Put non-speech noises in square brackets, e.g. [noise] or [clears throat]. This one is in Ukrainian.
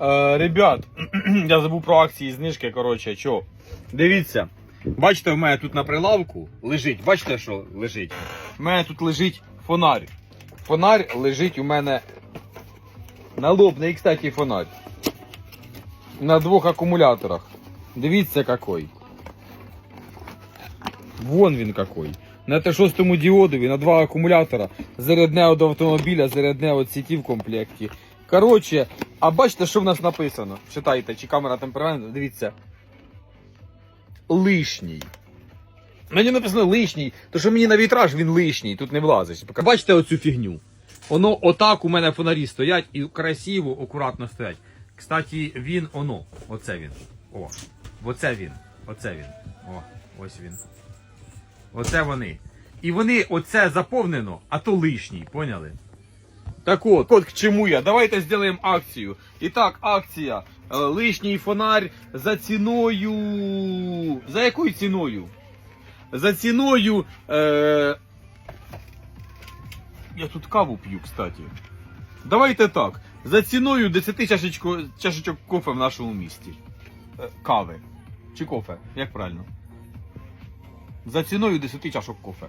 Е, ребят, [clears throat] я забув про акції знижки. Коротше, що? Дивіться. Бачите, в мене тут на прилавку лежить. Бачите, що лежить? У мене тут лежить фонарь. Фонарь лежить у мене на лобний, кстати, фонарь. На двох акумуляторах. Дивіться какой. Вон він какой. На Т6 діодові, на два акумулятора, зарядне від автомобіля, зарядне від сіті в комплекті. Коротше, а бачите, що в нас написано? Читайте, чи камера темперамент, дивіться. Лишній. Мені написано лишній, то що мені на вітраж він лишній, тут не влазить. Бачите оцю фігню? Воно отак у мене фонарі стоять і красиво, акуратно стоять. Кстати, він оно. Оце він. О. Оце він. Оце він. О, ось він. Оце вони. І вони оце заповнено, а то лишній, поняли? Так от, от к чому я. Давайте зробимо акцію. І так, акція. Е, Лишній фонарь за ціною. За якою ціною? За ціною. Е... Я тут каву п'ю, кстати. Давайте так. За ціною 10 чашечко, чашечок кофе в нашому місті. Е, Кави. Чи кофе? Як правильно? За ціною 10 чашок кофе.